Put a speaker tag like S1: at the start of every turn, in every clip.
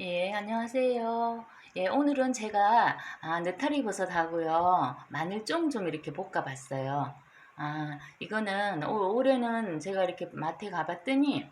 S1: 예, 안녕하세요. 예, 오늘은 제가 아, 느타리 버섯하고요. 마늘쫑 좀 이렇게 볶아 봤어요. 아, 이거는 올- 올해는 제가 이렇게 마트에 가봤더니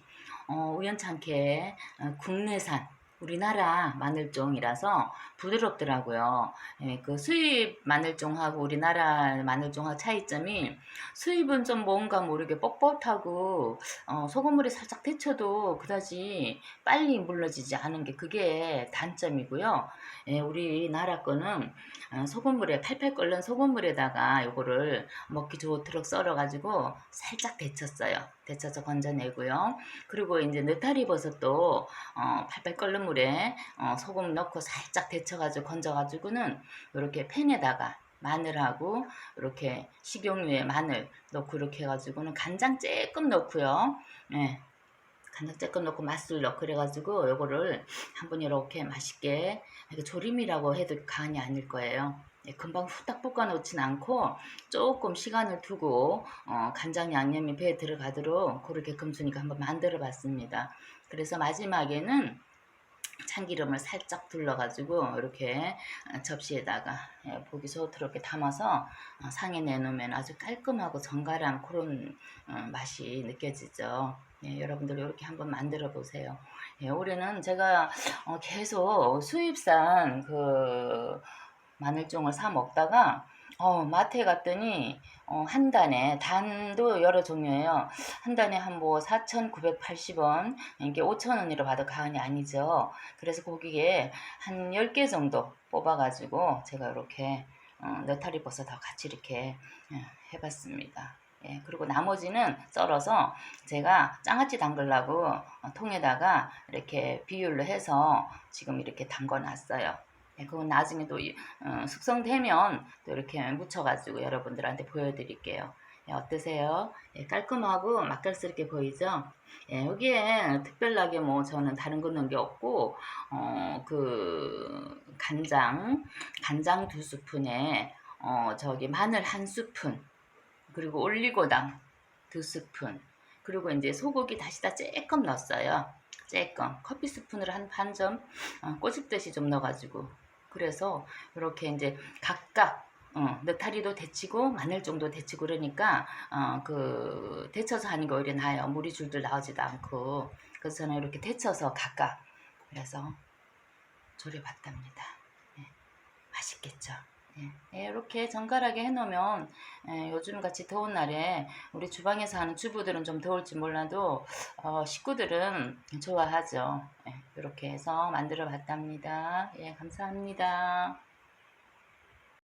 S1: 어, 우연찮게 어, 국내산 우리나라 마늘종이라서 부드럽더라고요. 예, 그 수입 마늘종하고 우리나라 마늘종하고 차이점이 수입은 좀 뭔가 모르게 뻣뻣하고 어, 소금물에 살짝 데쳐도 그다지 빨리 물러지지 않은 게 그게 단점이고요. 예, 우리나라 거는 어, 소금물에 팔팔 끓는 소금물에다가 요거를 먹기 좋도록 썰어가지고 살짝 데쳤어요. 데쳐서 건져내고요. 그리고 이제 느타리 버섯도 어, 팔팔 끓는 물에 어, 소금 넣고 살짝 데쳐가지고 건져가지고는 이렇게 팬에다가 마늘하고 이렇게 식용유에 마늘 넣고 이렇게 해가지고는 간장 조금 넣고요. 예. 간장 조금 넣고 맛술 넣고 그래가지고 요거를 한번 이렇게 맛있게 이렇게 조림이라고 해도 간이 아닐 거예요. 예, 금방 후딱 볶아 놓진 않고 조금 시간을 두고 어, 간장 양념이 배에 들어가도록 그렇게 금수니까 한번 만들어 봤습니다. 그래서 마지막에는 참기름을 살짝 둘러가지고 이렇게 어, 접시에다가 예, 보기 이렇게 담아서 어, 상에 내놓으면 아주 깔끔하고 정갈한 그런 어, 맛이 느껴지죠. 예, 여러분들 이렇게 한번 만들어 보세요. 예, 올해는 제가 어, 계속 수입산 그 마늘종을 사 먹다가 어, 마트에 갔더니 어, 한 단에 단도 여러 종류예요. 한 단에 한 뭐 4,980원, 이게 5,000원으로 봐도 과언이 아니죠. 그래서 거기에 한 10개 정도 뽑아가지고 제가 이렇게 어, 너타리 버섯하고 같이 이렇게 예, 해봤습니다. 예, 그리고 나머지는 썰어서 제가 장아찌 담글라고 어, 통에다가 이렇게 비율로 해서 지금 이렇게 담궈 놨어요. 예, 그건 나중에 또 이- 어, 숙성되면 또 이렇게 묻혀가지고 여러분들한테 보여드릴게요. 예, 어떠세요? 예, 깔끔하고 맛깔스럽게 보이죠? 예, 여기에 특별하게 뭐 저는 다른 거 넣은 게 없고, 어, 그, 간장, 간장 두 스푼에, 어, 저기 마늘 한 스푼, 그리고 올리고당 두 스푼, 그리고 이제 소고기 다시다 조금 넣었어요. 조금. 커피 스푼으로 한 반 점, 어, 꼬집듯이 좀 넣어가지고. 그래서 이렇게 이제 각각 어, 느타리도 데치고 마늘 정도 데치고 그러니까 어, 그 데쳐서 하는 게 오히려 나아요. 물이 줄줄 나오지도 않고 그래서 저는 이렇게 데쳐서 각각 그래서 조려봤답니다. 예, 맛있겠죠. 예, 예, 이렇게 정갈하게 해놓으면 예, 요즘 같이 더운 날에 우리 주방에서 하는 주부들은 좀 더울지 몰라도 어, 식구들은 좋아하죠. 예, 이렇게 해서 만들어 봤답니다. 예, 감사합니다.